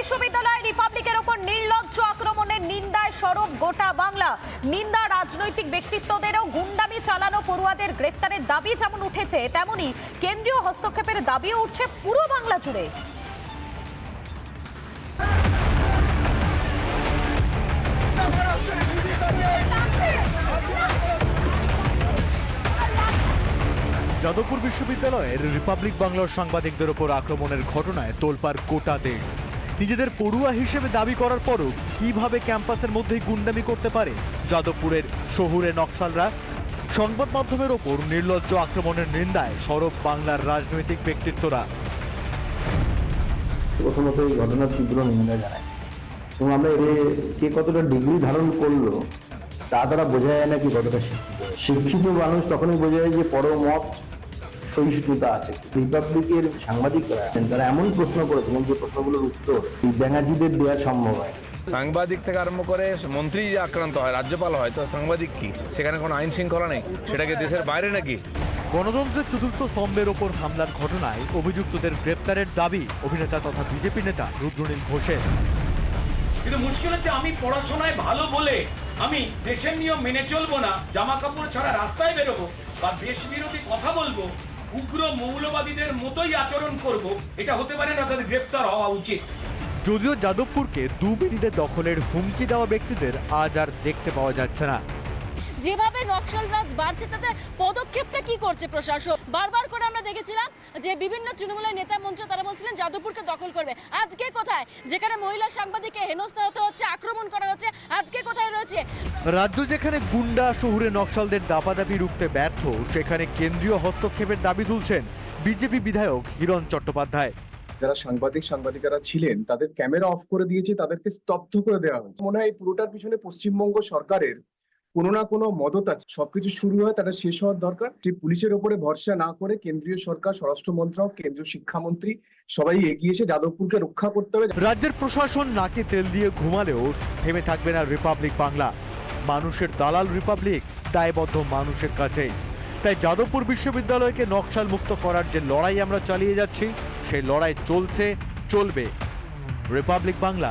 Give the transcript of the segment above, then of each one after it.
বিশ্ববিদ্যালয় রিপাবলিকের ওপর নির্লজ্জ আক্রমণের নিন্দায় সরব গোটা বাংলা। নিন্দা রাজনৈতিক ব্যক্তিত্বদেরও গুন্ডামি চালানো পড়ুয়াদের গ্রেফতারের দাবি যেমন উঠেছে, তেমনি কেন্দ্রীয় হস্তক্ষেপের দাবিও উঠছে পুরো বাংলা জুড়ে। যাদবপুর বিশ্ববিদ্যালয়ের রিপাবলিক বাংলার সাংবাদিকদের ওপর আক্রমণের ঘটনায় তোলপাড় গোটা দেশ। নিজেদের পড়ুয়া হিসেবে দাবি করার পরও কীভাবে ক্যাম্পাসের মধ্যেই গুন্ডামি করতে পারে? যাদবপুরের শহুরে নকশালরা সংবাদ মাধ্যমের ওপর নির্লজ্জ আক্রমণের নিন্দায় সরব বাংলার রাজনৈতিক ব্যক্তিত্বরা। প্রথমত এই ঘটনার তীব্র নিন্দা জানাই এবং আমরা কে কতটা ডিগ্রি ধারণ করল, তা দ্বারা বোঝা যায় না কি কতটা শিক্ষিত। শিক্ষিত মানুষ তখনই বোঝা যায় যে পরমত সহিষ্ণুতা আছে। রিপাবলিকের সাংবাদিকরা তারা এমন প্রশ্ন করেছিলেন যে প্রশ্নগুলোর উত্তর এই ব্যাঙাজিদের দেওয়া সম্ভব হয়। সাংবাদিক থেকে আরম্ভ করে মন্ত্রী যে আক্রান্ত হয় রাজ্যপাল হয় তো সাংবাদিক কি? সেখানে কোনো আইন শৃঙ্খলা নেই? সেটাকে দেশের বাইরে নাকি? গণতন্ত্রের চতুর্থ স্তম্ভের ওপর হামলার ঘটনায় অভিযুক্তদের গ্রেপ্তারের দাবি অভিনেতা তথা বিজেপি নেতা রুদ্রনীল ঘোষের। কিন্তু মুশকিল হচ্ছে আমি পড়াশোনায় ভালো বলে আমি দেশের নিয়ম মেনে চলবো না জামা কাপড় ছাড়া রাস্তায় বেরোবো বা দেশ বিরোধী কথা বলব উগ্র মৌলবাদীদের মতোই আচরণ করব, এটা হতে পারে না তাদের গ্রেপ্তার হওয়া উচিত। যদিও যাদবপুরকে দু মিনিটে দখলের হুমকি দেওয়া ব্যক্তিদের আজ আর দেখতে পাওয়া যাচ্ছে না। যেভাবে নকশাল রাজ বাড়ছে তাতে পদক্ষেপটা কি করছে প্রশাসন বারবার করে আমরা দেখেছিলাম যে বিভিন্ন তৃণমূলের নেতা মন্ত্রী তারা বলছিলেন যাদবপুরকে দখল করবে। আজকে কোথায়? যেখানে মহিলা সাংবাদিককে হেনস্থা হতে হচ্ছে আক্রমণ করা হচ্ছে আজকে কোথায় রয়েছে? রাজ্য যেখানে গুন্ডা শহুরে নকশালদের দাপাদাপি রুখতে ব্যর্থ সেখানে কেন্দ্রীয় হস্তক্ষেপের দাবি তুলছেন বিজেপি বিধায়ক হিরণ চট্টোপাধ্যায়। যারা সাংবাদিক সাংবাদিকারা ছিলেন তাদের ক্যামেরা অফ করে দিয়েছে তাদেরকে স্তব্ধ করে দেওয়া হয়েছে মনে হয় এই পুরোটার পিছনে পশ্চিমবঙ্গ সরকারের কোনো না কোনো মদত আছে। সবকিছু শুরু হয় তাটা শেষ হওয়ার দরকার। যে পুলিশের ওপরে ভরসা না করে কেন্দ্রীয় সরকার, স্বরাষ্ট্র মন্ত্রক, কেন্দ্রীয় শিক্ষামন্ত্রী সবাই এগিয়ে এসে যাদবপুরকে রক্ষা করতে হবে। রাজ্যের প্রশাসন নাকে তেল দিয়ে ঘুমালেও থেমে থাকবে না রিপাবলিক বাংলা। মানুষের দালাল রিপাবলিক দায়বদ্ধ মানুষের কাছেই। তাই যাদবপুর বিশ্ববিদ্যালয়কে নকশাল মুক্ত করার যে লড়াই আমরা চালিয়ে যাচ্ছি, সেই লড়াই চলছে, চলবে। রিপাবলিক বাংলা।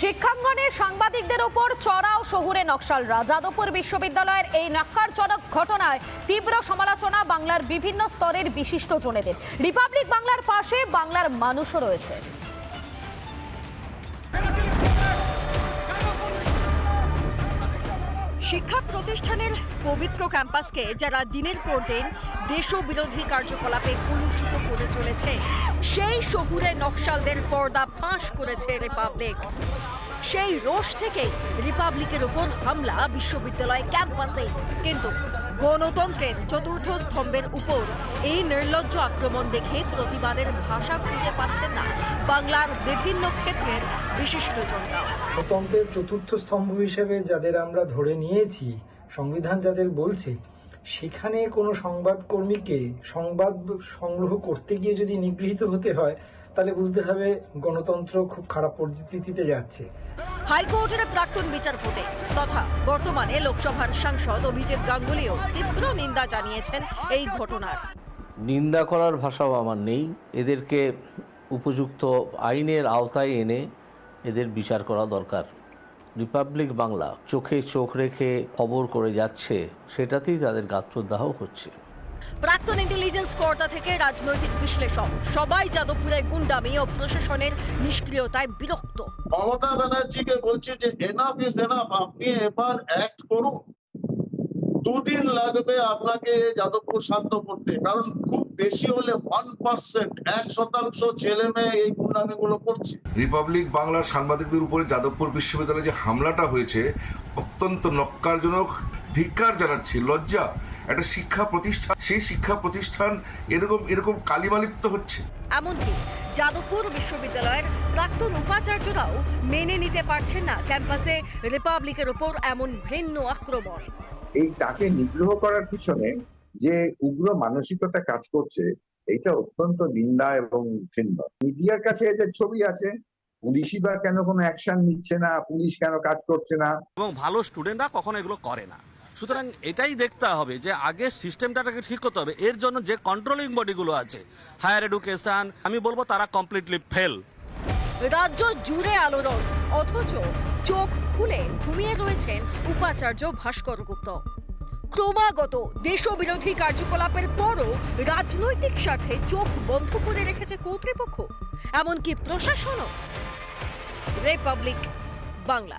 শিক্ষাঙ্গনে সাংবাদিকদের ওপর চড়াও শহুরে নকশালরা যাদবপুর বিশ্ববিদ্যালয়ের এই নাক্কারজনক ঘটনায় তীব্র সমালোচনা বাংলার বিভিন্ন স্তরের বিশিষ্ট জনেদের। রিপাবলিক বাংলার পাশে বাংলার মানুষও রয়েছে। শিক্ষা প্রতিষ্ঠানের পবিত্র ক্যাম্পাসকে যারা দিনের পর দিন দেশবিরোধী কার্যকলাপে কলুষিত করে চলেছে, সেই শহুরে নকশালদের পর্দা ফাঁস করেছে রিপাবলিক। সেই রোষ থেকে রিপাবলিকের ওপর হামলা বিশ্ববিদ্যালয় ক্যাম্পাসে। কিন্তু গণতন্ত্রের চতুর্থ স্তম্ভের উপর এই নির্লজ্জ আক্রমণ দেখে প্রতিবাদের ভাষা খুঁজে পাচ্ছেন না বাংলার বিভিন্ন ক্ষেত্রের বিশিষ্টজনরা গণতন্ত্রের চতুর্থ স্তম্ভ হিসেবে যাদের আমরা ধরে নিয়েছি, সংবিধান যাদের বলছে, সেখানে কোনো সংবাদকর্মীকে সংবাদ সংগ্রহ করতে গিয়ে যদি নিগৃহীত হতে হয়, তাহলে বুঝতে হবে গণতন্ত্র খুব খারাপ পরিস্থিতিতে যাচ্ছে। হাইকোর্টের প্রাক্তন বিচারপতি তথা বর্তমানে লোকসভার সাংসদ অভিজিৎ গাঙ্গুলিও তীব্র নিন্দা জানিয়েছেন এই ঘটনার। নিন্দা করার ভাষাও আমার নেই। এদেরকে উপযুক্ত আইনের আওতায় এনে এদের বিচার করা দরকার। রিপাবলিক বাংলা চোখে চোখ রেখে খবর করে যাচ্ছে, সেটাতেই তাদের গাত্রদাহ হচ্ছে। প্রাক্তন ইন্টেলিজেন্স কর্তা থেকে রাজনৈতিক বিশ্লেষক। সবাই যাদবপুরের গুন্ডামি ও প্রশাসনের নিষ্ক্রিয়তায় বিরক্ত। মমতা ব্যানার্জিকে বলছে যে এনাফ ইজ এনাফ আপনি এবার অ্যাক্ট করুন। দুদিন লাগবে আপনাকে যাদবপুর শান্ত করতে। কারণ খুব বেশি হলে ওয়ান পার্সেন্ট এক শতাংশ ছেলে মেয়ে এই গুন্ডামি গুলো করছে। রিপাবলিক বাংলার সাংবাদিকদের উপরে যাদবপুর বিশ্ববিদ্যালয়ে যে হামলাটা হয়েছে অত্যন্ত নক্কারজনক ধিক্কার জানাচ্ছি লজ্জা। একটা শিক্ষা প্রতিষ্ঠান সেই শিক্ষা প্রতিষ্ঠান এরকম এরকম কালিমালিপ্ত হচ্ছে। এমনকি যাদবপুর বিশ্ববিদ্যালয়ের প্রাক্তন উপাচার্যরাও মেনে নিতে পারছেন না ক্যাম্পাসে রিপাবলিকের ওপর এমন ঘৃণ্য আক্রমণ। এই তাকে নিগ্রহ করার পিছনে যে উগ্র মানসিকতা কাজ করছে এটা অত্যন্ত নিন্দা এবং ঘৃণ্য। মিডিয়ার কাছে এদের ছবি আছে পুলিশই বা কেন কোনো অ্যাকশন নিচ্ছে না পুলিশ কেন কাজ করছে না? এবং ভালো স্টুডেন্টরা কখনো এগুলো করে না। সুতরাং এটাই দেখতে হবে যে আগে সিস্টেমটাকে ঠিক করতে হবে। এর জন্য যে কন্ট্রোলিং বডিগুলো আছে হায়ার এডুকেশন আমি বলব তারা কমপ্লিটলি ফেল রাজ্য জুড়ে আলোড়ন, অথচ চোখ খুলে ঘুমিয়ে রয়েছেন উপাচার্য ভাস্কর গুপ্ত। ক্রমাগত দেশবিরোধী কার্যকলাপের পরও রাজনৈতিক স্বার্থে চোখ বন্ধ করে রেখেছে কর্তৃপক্ষ, এমনকি প্রশাসনও। রিপাবলিক বাংলা।